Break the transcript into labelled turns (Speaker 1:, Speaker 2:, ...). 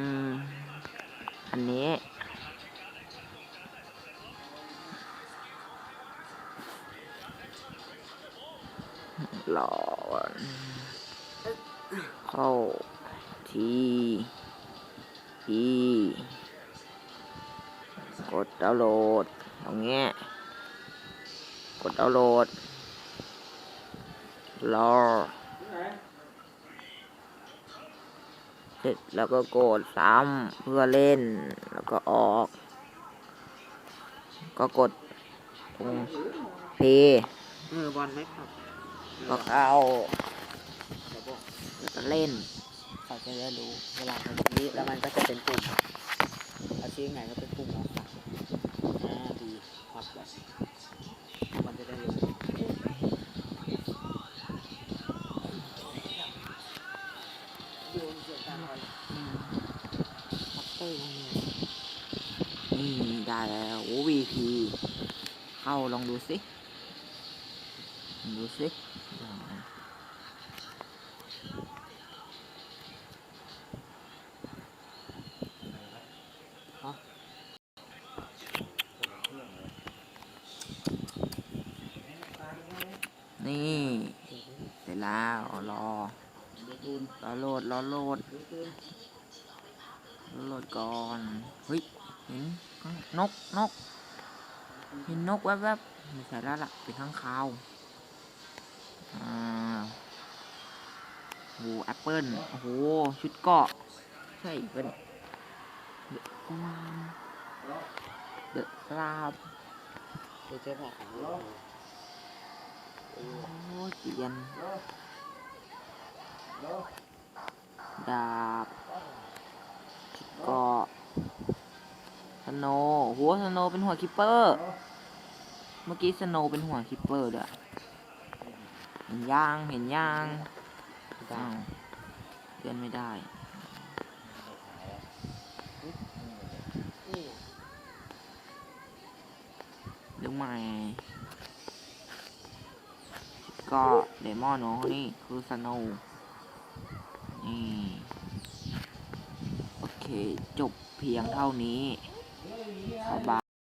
Speaker 1: อืม อันนี้รอก่อนเข้าทีอีกดดาวน์โหลดตรงเนี้ย กดดาวน์โหลดรอ เสร็จแล้วก็กดซ้ำเพื่อเล่น แล้วก็ออก ก็กดตรงเพย์
Speaker 2: เออบอลไม่ขับ
Speaker 1: ก็เข้าแล้วก็เล่น
Speaker 2: เขาจะได้รู้เวลาเขาชี้แล้วมันก็จะเป็นปุ่มเขาชี้ไงก็เป็นปุ่มแล้วค่ะอ่าดีครับ เตอร์มันเนี่ย
Speaker 1: นี่ได้แล้วโอ้ VP เข้าลองดูสิดูสินี่ เสร็จแล้วรอรอโหลดรอโหลด โหลดก่อนเฮ้ยเห็นนกนก เห็นนกแวบๆไม่ใช่แล้วล่ะเป็นข้างคาวอ่าโอ้แอปเปิลโอ้โหชุดเกาะใช่เป็นเดอะกรามเดอะกราม
Speaker 2: เดี๋ยวจะบอกของ
Speaker 1: โอ้เกียนดาบชุดเกาะส โนว์หัวสโนว์เป็นหัวคิปเปอร์ เมื่อกี้สโนว์เป็นหัวคิปเปอร์ด้วยเห็นย่างเห็นย่างอ้าวเลื่อนไม่ได้
Speaker 2: นี่
Speaker 1: เรื่องใหม่ ก็เดมอนของเขานี่คือสโนว์นี่ โอเค จบเพียงเท่านี้ บ๊ายบา